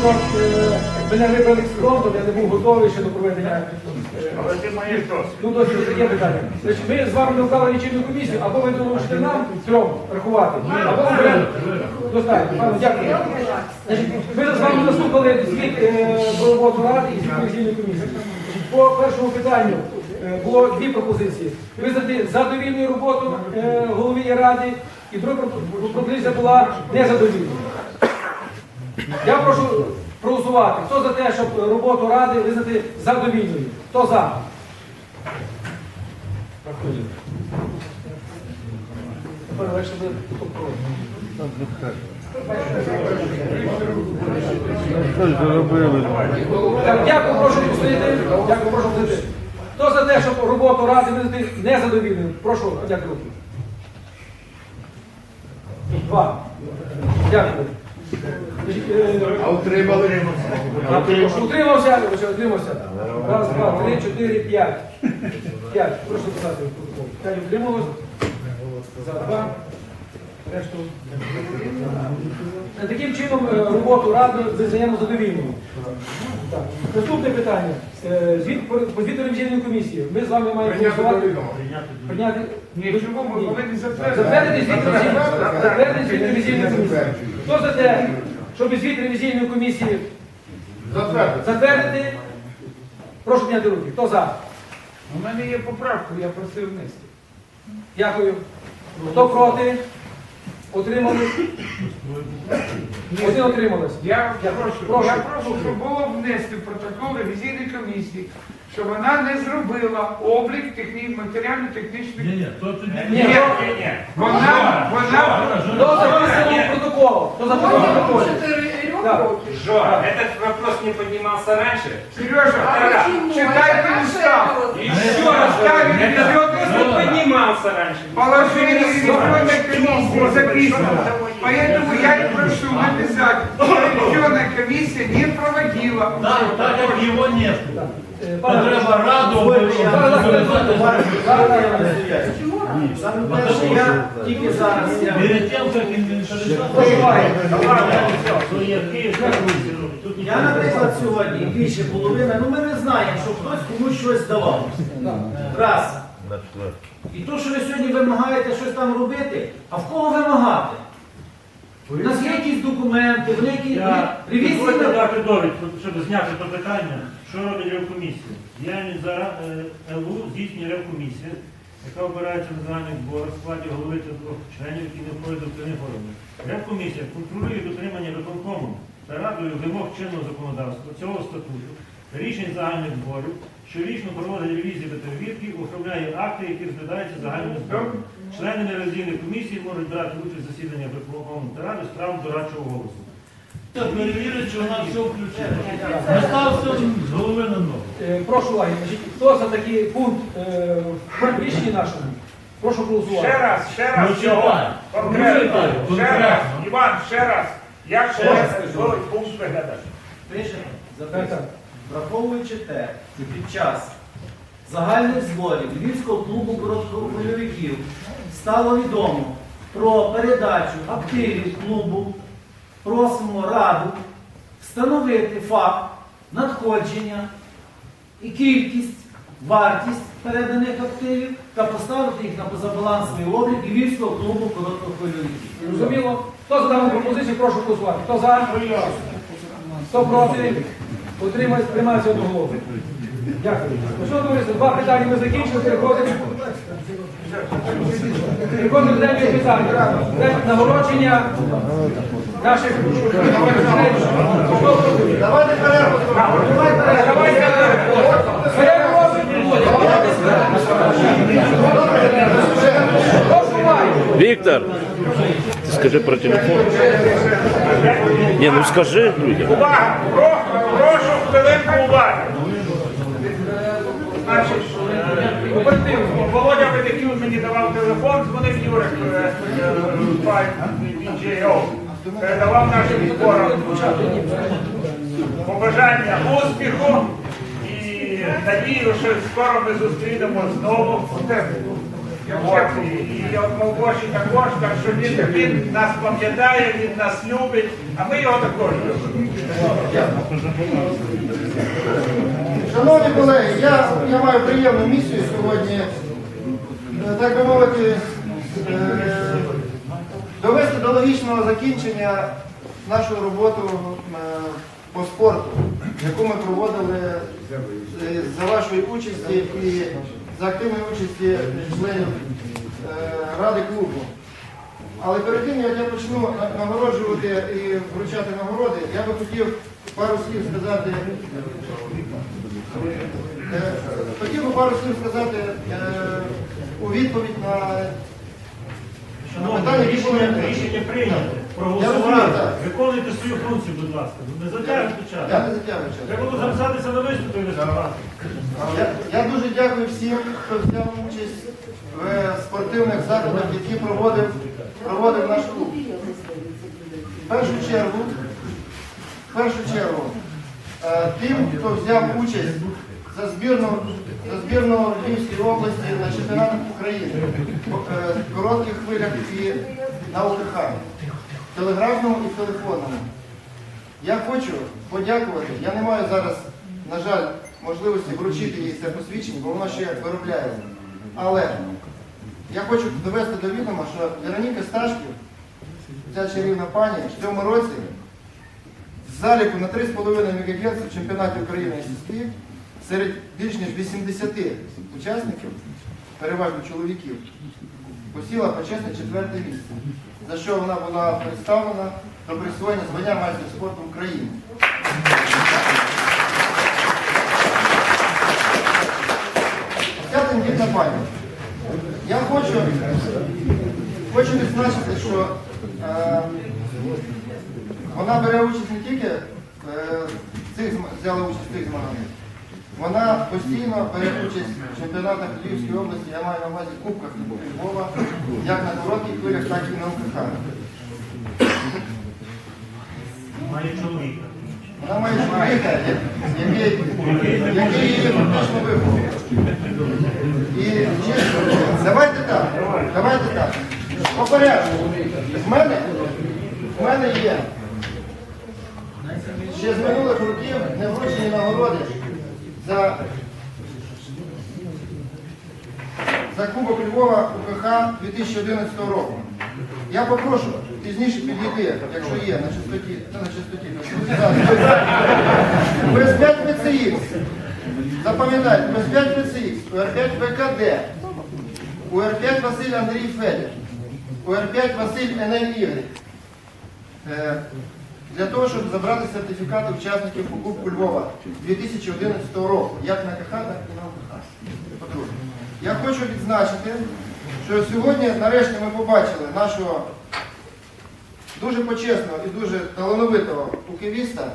що е, мене вибрали з фронту, я не був готовий ще до проведення. е, Але ти маєш досвід. Ну, досі вже є питання. Значить, ми з вами не вклали лічильну комісію, або ви долучите нам трьом рахувати, або ми беремо. Достатньо. Пане, дякую. Значить, ми з вами заслухали звіт е, про роботу ради і звіт лічильної комісії. По першому питанню було дві пропозиції. Визнати задовільною роботу голові ради, і друга пропозиція була незадовільною. Я прошу проголосувати. Хто за те, щоб роботу ради визнати задовільною? Хто за? Тепер хто проти. Дякую, прошу постояти. Дякую, прошу постояти. Хто за те, щоб роботу ради визнати незадовільною? Прошу, дякую. Два. Дякую. А утримали? Утримався, утримався. Раз, два, три, чотири, п'ять. П'ять. Прошу протокол. П'ять утрималось. За два. Таким чином е, роботу ради визнаємо задовільною. Наступне питання. Е, Звіт по по звіту ревізійної комісії. Ми з вами маємо голосувати. Прийняти. Ні, чому ми повинні затвердити? Звіт ревізійної- комісії. Хто за те, щоб звіт ревізійної комісії Затвердити. Затвердити. Прошу підняти руки. Хто за? У мене є поправка, я просив внести. Дякую. Хто проти? Отримали? Один отримались. Я Я прошу, Прошу. я прошу, щоб було внести в протокол ревізійної комісії, що вона не зробила облік техні... матеріально-технічних. Ні, ні, то тоді Ні, Ні, ні. Вона, вона, Хто записано в протокол? Хто записано в протоколі? Так. Что, этот вопрос не поднимался раньше? Сережа, читайте устав. Еще раз Ставили этот вперед, вопрос не поднимался раньше. Положение ревизионной комиссии записано. Поэтому я и прошу написать, что ревизионная комиссия не проводила. так, так як його нет. Е, треба раду. Саме перше, тільки зараз Перед тим, як він Я, наприклад, сьогодні більше половини, ну ми не знаємо, що хтось комусь щось давав. Раз. І то, що ви сьогодні вимагаєте щось там робити, а в кого вимагати? У нас є якісь документи, вони які Я ревізії. дозвольте дати довідку, щоб зняти це питання, що робить ревкомісія. Діяльність за е, ЛУ здійснює ревкомісія, яка обирається на загальних зборах в складі голови та двох членів, які не входять до вчинних органів. Ревкомісія контролює дотримання виконкому та радою вимог чинного законодавства цього статуту, рішень загальних зборів, щорічно проводить ревізії та перевірки, оформляє акти, які розглядаються загальним збором. Члени ревізійної комісії можуть брати участь в засіданнях та ради справ дорадчого голосу. Так, перевірить, чи вона все включила. Не стався з голови на ногу. Е, Прошу уваги. Хто за такий пункт е, в рішенні нашому? Прошу проголосувати. Ще раз, ще раз, Ну, Конкретно. Ну, Ще раз, Іван, ще раз. Як Ще раз. пункт виглядає? Записуємо. так. Враховуючи те, що під час загальних зборів Львівського клубу короткохвильовиків стало відомо про передачу активів клубу, просимо раду встановити факт надходження і кількість, вартість переданих активів та поставити їх на позабалансовий облік Львівського клубу короткохвильовиків. Зрозуміло? Хто за дану пропозицію, прошу голосувати. Хто за? Хто проти? Утримається, приймається одноголосно. Дякую. Ну що, друзі, два питання ми закінчили, переходимо. Переходимо до третього питання. Це нагородження наших Давайте перерву. Давайте перерву. Уваги. Віктор, ти скажи про телефон. Ні, ну скажи людям. Увага! Про- Прошу хвилинку уваги. Значить, е, Оперативно. Володя Ведеків мені давав телефон, дзвонив Юрик е, е, Передавав нашим зборам побажання успіху і надію, що скоро ми зустрінемо знову. От, і, і от Молбоші також, так що він, він нас пам'ятає, він нас любить, а ми його також любимо. Шановні колеги, я, я маю приємну місію сьогодні, е, так би мовити, е, довести до логічного закінчення нашу роботу е, по спорту, яку ми проводили е, за вашої участі і за активної участі членів е, Ради клубу. Але перед тим, як я почну нагороджувати і вручати нагороди, я би хотів пару слів сказати. Е, Хотів би пару слів сказати е, у відповідь на питання, які були. рішення, рішення прийнято. Я так. Виконуйте свою функцію, будь ласка. Не затягуйте Я час. не затягую час. Треба було записатися на виступ і виступати. Я, я дуже дякую всім, хто взяв участь в спортивних заходах, які проводив, проводив наш клуб. В першу чергу, в першу чергу, е, тим, хто взяв участь за збірну, за збірну Львівської області на чемпіонатах України, е, в коротких хвилях і на ОКХ, телеграфному і телефонному. Я хочу подякувати. Я не маю зараз, на жаль, можливості вручити їй це посвідчення, бо воно ще виробляється. Але я хочу довести до відома, що Вероніка Сташків, ця чарівна пані, в цьому році з заліку на 3,5 МГц в чемпіонаті України ССП серед більш ніж 80 учасників, переважно чоловіків, посіла почесне четверте місце, за що вона була представлена до присвоєння звання майстер спорту України. Ця тендітна пані. Я хочу, хочу відзначити, що е, вона бере участь не тільки е, цих, взяла участь в цих змаганнях, вона постійно бере участь в чемпіонатах Львівської області, я маю на увазі Кубках Львова, як на коротких хвилях, так і на ОКХ. Має чоловіка. Вона має чоловіка, який, її фактично вибрав. І чесно, давайте так, давайте так. По. В мене, в мене є ще з минулих років невручені нагороди за, за Кубок Львова УКХ 2011 року. Я попрошу пізніше підійти, якщо є, на частоті, ну, на частоті, УС5 ПЦХ. Запам'ятайте, УС5 ПЦХ, УР5 ВКД, УР5 Василь Андрій Федір, УР5 Василь НЛY. Е, Для того, щоб забрати сертифікати учасників по Кубку Львова 2011 року, як на КХ, так і на ОКХ. Я хочу відзначити, що сьогодні нарешті ми побачили нашого дуже почесного і дуже талановитого укивіста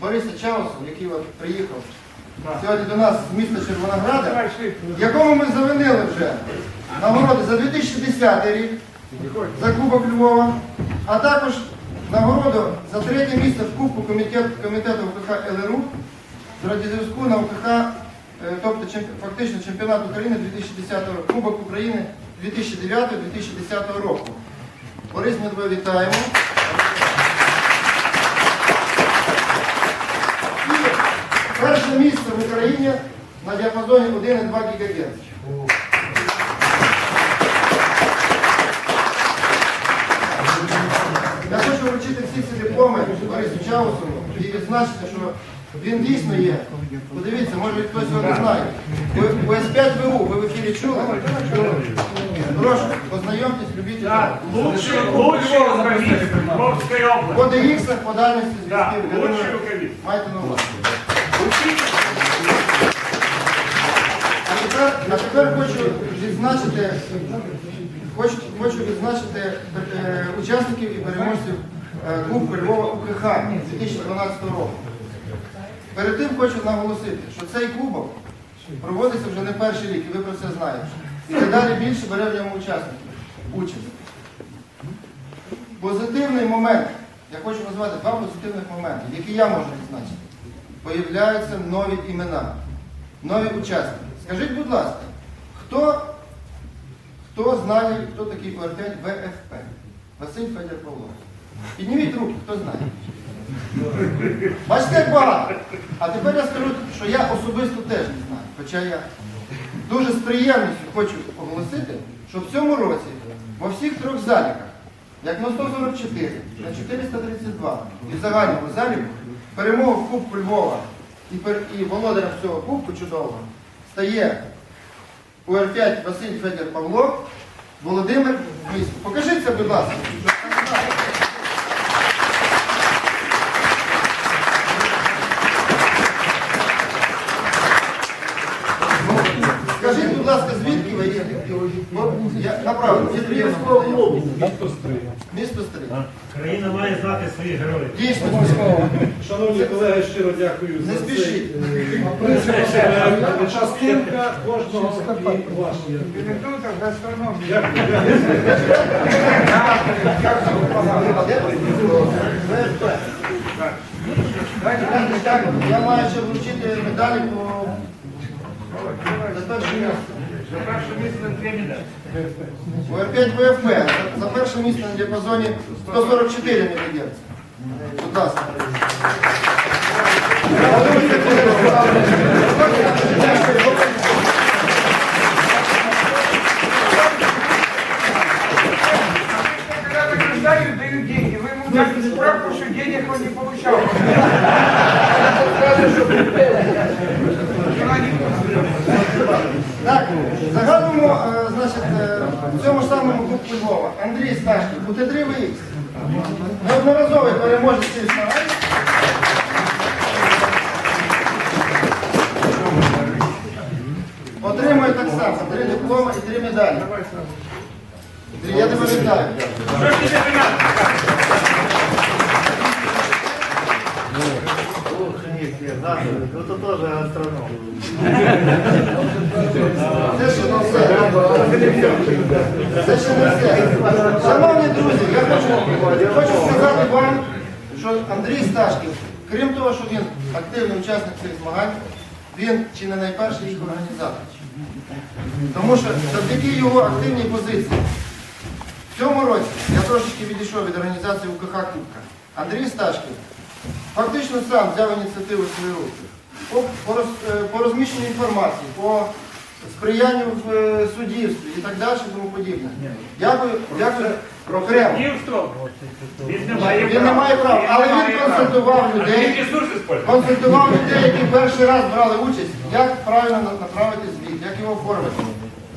Бориса Чаусу, який от приїхав сьогодні до нас з міста Червонограда, якому ми завинили вже нагороди за 2010 рік за Кубок Львова, а також нагороду за третє місце в Кубку комітет, комітету УКХ ЛРУ з радіозв'язку на УКХ, е, тобто фактично чемпіонат України 2010 року, Кубок України 2009-2010 року. Борис, ми тебе вітаємо. І перше місце в Україні на діапазоні 1,2 ГГц. Вручити всі ці дипломи Борису Чаусову і відзначити, що він дійсно є. Подивіться, може хтось його не знає. Ви УС5ВУ, ви в ефірі чули? Прошу, познайомтесь, любіть. Лучший, лучший рукавиц Львовской области. По DX, по дальності Да, зв'язків. Я лучший думаю, рукавиц. Майте на увазі. А тепер, а тепер хочу відзначити, хочу, хочу відзначити е, учасників і переможців Кубку Львова УКХ 2012 року. Перед тим хочу наголосити, що цей кубок проводиться вже не перший рік, і ви про це знаєте. І дедалі більше бере в ньому учасників. Участь. Позитивний момент, я хочу назвати два позитивних моменти, які я можу відзначити. Появляються нові імена, нові учасники. Скажіть, будь ласка, хто, Хто знає, хто такий УР5 ВФП? Василь Федір Павлов. Підніміть руки, хто знає. Бачите, як багато. А тепер я скажу, що я особисто теж не знаю. Хоча я дуже з приємністю хочу оголосити, що в цьому році во всіх трьох заліках, як на 144, на 432 і в загальному заліку, перемогу Кубку Львова і, пер- і володарем цього кубку чудового стає УР5 Василь Федір Павло, Володимир Місько. Покажіть це, будь ласка. Скажіть, будь ласка, звідки ви є? Бо Я направду, Місто Стрий. Країна має знати своїх героїв. Дійсно, Шановні колеги, щиро дякую не за спішіть. Частинка кожного і. Минута гастрономии. Я маю ще вручити медалі по за перше місце. За перше місце дві медалі. УР5 ВФП за- за перше місце на діапазоні 144 мілігерц. Будь ласка. Отримує три дипломи і три медалі. Я тебе вітаю. Что ж тебе надо? Це ще не все. Це ще не все. Шановні друзі, я хочу, хочу сказати вам, що Андрій Сташків, крім того, що він активний учасник цих змагань, він чи не найперший їх організатор. Тому що завдяки його активній позиції в цьому році я трошечки відійшов від організації УКХ Кубка. Андрій Сташків фактично сам взяв ініціативу в свої руки по, по, роз- е, по розміщенню інформації, по сприянню в е, суддівстві і так далі, і тому подібне. Дякую, дякую окремо. Дівство. Він не має Він не має права, але він консультував людей, консультував людей, які перший раз брали участь, як правильно на- направити звіт, як його оформити.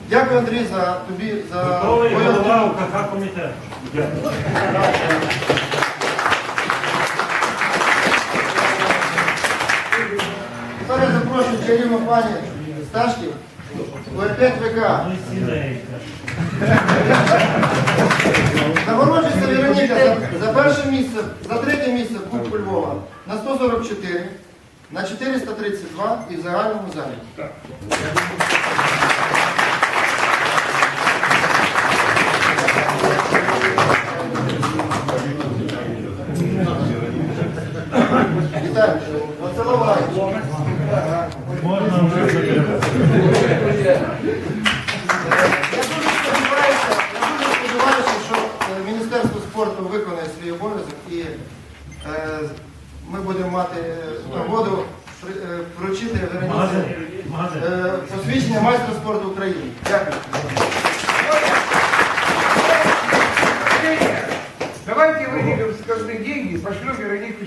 Дякую, Андрій, за тобі за Готовий твою голова УКХ комітету. Тепер я запрошую чарівну пані Сташків, УР5 ВК. І сімейка. Нагороджується Вероніка за перше місце, за третє місце в Кубку Львова на 144, на 432 і в загальному залі.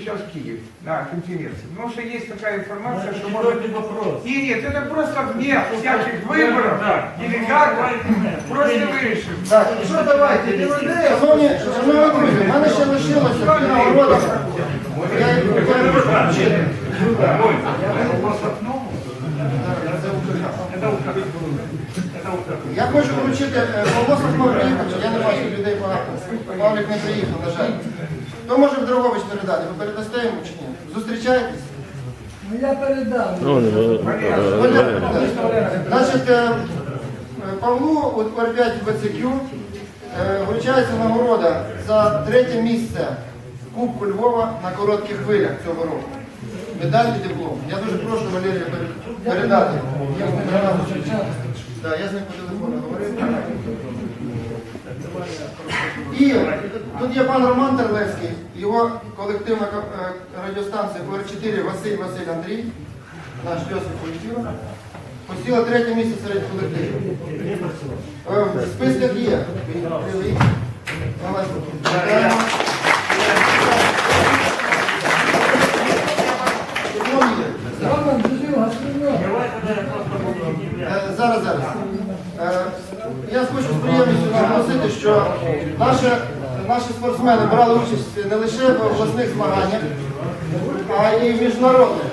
Веронику сейчас в Киев на конференцию. Потому что есть такая информация, что может... Четвертий вопрос. И нет, это просто вне всяких выборов, делегатов. Просто вырежем. Так, ну що давайте, шановні, шановні друзі, в мене ще лишилося дві нагороди. Я їх переручити. Я хочу вручити е, Павло Сахно приїхав, я не бачу людей багато. Павлік не приїхав, на жаль. Хто може в Дрогович передати? Ви передасте йому чи ні? Зустрічаєтесь? Ну, ну, Валерій, Значить, е, е, Павлу от Р5 БЦК е, вручається нагорода за третє місце в Кубку Львова на коротких хвилях цього року. Медаль і диплом. Я дуже прошу Валерія перед- передати. Я вам передав. Да, я з ним по телефону говорив. І тут є пан Роман Терлецький, його колективна е, радіостанція УР4 Василь Василь Андрій, наш Йосип Політів, посіла третє місце серед колективів. Е, В списках є. Е, Зараз, зараз. Я хочу з приємністю наголосити, що наші, наші спортсмени брали участь не лише в обласних змаганнях, а й в міжнародних.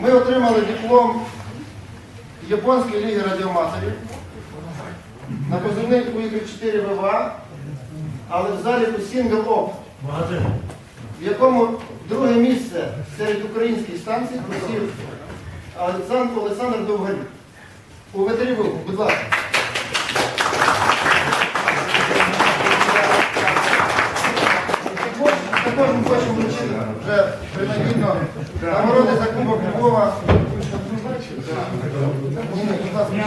Ми отримали диплом Японської ліги радіоматорів на позивний УІК 4 ВВА, але в Single Op, Магазин. в якому друге місце серед українських станцій посів Олександр, Довгарів. У ветеріву, будь ласка. Хочемо вручити вже принагідно нагороди за Кубок Львова. Ні,